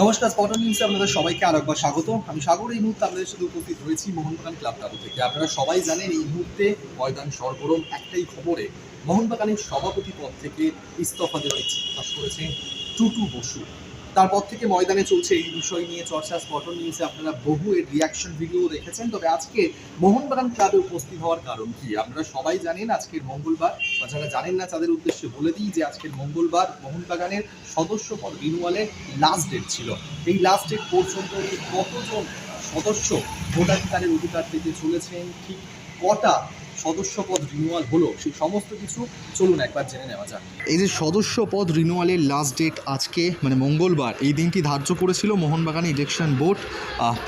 নমস্কার, স্পটন নিউজে আপনাদের সবাইকে আর একবার স্বাগত আমি সাগর, এই মুহূর্তে আপনাদের সাথে উপস্থিত হয়েছি মোহনবাগান ক্লাব টাবু থেকে। আপনারা সবাই জানেন, এই মুহূর্তে ময়দান সরগরম, একটাই খবরে, মোহনবাগানের সভাপতি পদ থেকে ইস্তফা দেওয়ার ইচ্ছে প্রকাশ করেছেন টুটু বসু। তারপর থেকে ময়দানে চলছে এই বিষয় নিয়ে চর্চা স্পটন নিউজে আপনারা বহু এর রিয়াকশন ভিডিও দেখেছেন। তবে আজকে মোহনবাগান ক্লাবে উপস্থিত হওয়ার কারণ কি? আপনারা সবাই জানেন আজকের মঙ্গলবার, বা যারা জানেন না তাদের উদ্দেশ্যে বলে দিই যে আজকের মঙ্গলবার মোহনবাগানের সদস্য পদ রিনুয়ালের লাস্ট ডেট ছিল। এই লাস্ট ডেট পর্যন্ত কতজন সদস্য ভোটাধিকারের অধিকার পেতে চলেছেন? ঠিক কটা সদস্য পদ রিনুয়াল হলো, সেই সমস্ত কিছু চলুন একবার জেনে নেওয়া যাক। এই যে সদস্য পদ রিনুয়ালের লাস্ট ডেট আজকে মানে মঙ্গলবার, এই দিনটি ধার্য করেছিল মোহনবাগান ইলেকশন বোর্ড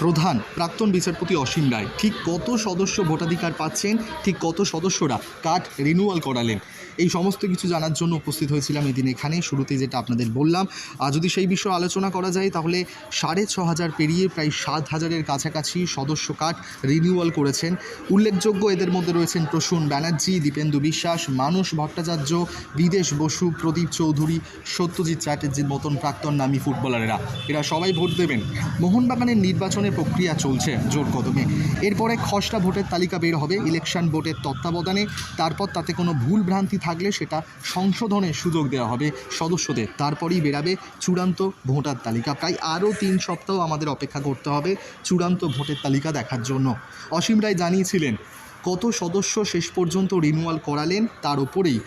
প্রধান প্রাক্তন বিচারপতি অসীম রায়। ঠিক কত সদস্য ভোটাধিকার পাচ্ছেন, ঠিক কত সদস্যরা কার্ড রিনুয়াল করালেন? এই সমস্ত কিছু জানার জন্য উপস্থিত হয়েছিলাম এদিন এখানে। শুরুতেই যেটা আপনাদের বললাম আর যদি সেই বিষয়ে আলোচনা করা যায়, তাহলে সাড়ে ছ হাজার পেরিয়ে প্রায় সাত হাজারের কাছাকাছি সদস্য কার্ড রিনিউয়াল করেছেন। উল্লেখযোগ্য এদের মধ্যে রয়েছেন প্রসূন ব্যানার্জি, দীপেন্দু বিশ্বাস, মানুষ ভট্টাচার্য, বিদেশ বসু, প্রদীপ চৌধুরী, সত্যজিৎ চ্যাটার্জির মতন প্রাক্তন নামী ফুটবলারেরা। এরা সবাই ভোট দেবেন। মোহনবাগানের নির্বাচনের প্রক্রিয়া চলছে জোর কদমে। এরপরে খসড়া ভোটের তালিকা বের হবে ইলেকশন বোর্ডের তত্ত্বাবধানে। তারপর তাতে কোনো ভুল ভ্রান্তি থাকলে সেটা সংশোধনের সুযোগ দেওয়া হবে সদস্যদের। তারপরেই বেরাবে চূড়ান্ত ভোটার তালিকা। প্রায় আরও তিন সপ্তাহ আমাদের অপেক্ষা করতে হবে চূড়ান্ত ভোটের তালিকা দেখার জন্য। অসীম রায় জানিয়েছিলেন, কত সদস্য শেষ পর্যন্ত রিনুয়াল করালেন তার উপরেই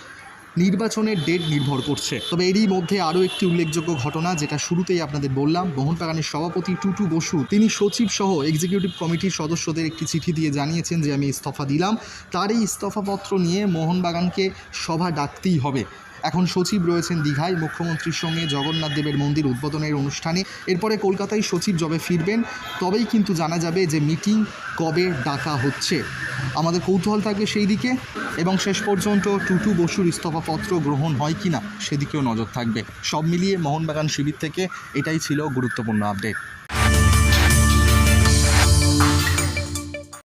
নির্বাচনের ডেট নির্ভর করছে। তবে এরই মধ্যে আরও একটি উল্লেখযোগ্য ঘটনা, যেটা শুরুতেই আপনাদের বললাম, মোহনবাগানের সভাপতি টুটু বসু, তিনি সচিব সহ এক্সিকিউটিভ কমিটির সদস্যদের একটি চিঠি দিয়ে জানিয়েছেন যে, আমি ইস্তফা দিলাম। তার এই ইস্তফাপত্র নিয়ে মোহনবাগানকে সভা ডাকতেই হবে। এখন সচিব রয়েছেন দীঘায়, মুখ্যমন্ত্রীর সঙ্গে জগন্নাথ দেবের মন্দির উদ্বোধনের অনুষ্ঠানে। এরপরে কলকাতায় সচিব যবে ফিরবেন। তবেই কিন্তু জানা যাবে যে, মিটিং কবে ডাকা হচ্ছে। আমাদের কৌতূহল থাকবে সেই দিকে এবং শেষ পর্যন্ত টুটু বসুর ইস্তফাপত্র গ্রহণ হয় কি না সেদিকেও নজর থাকবে। সব মিলিয়ে মোহনবাগান শিবির থেকে এটাই ছিল গুরুত্বপূর্ণ আপডেট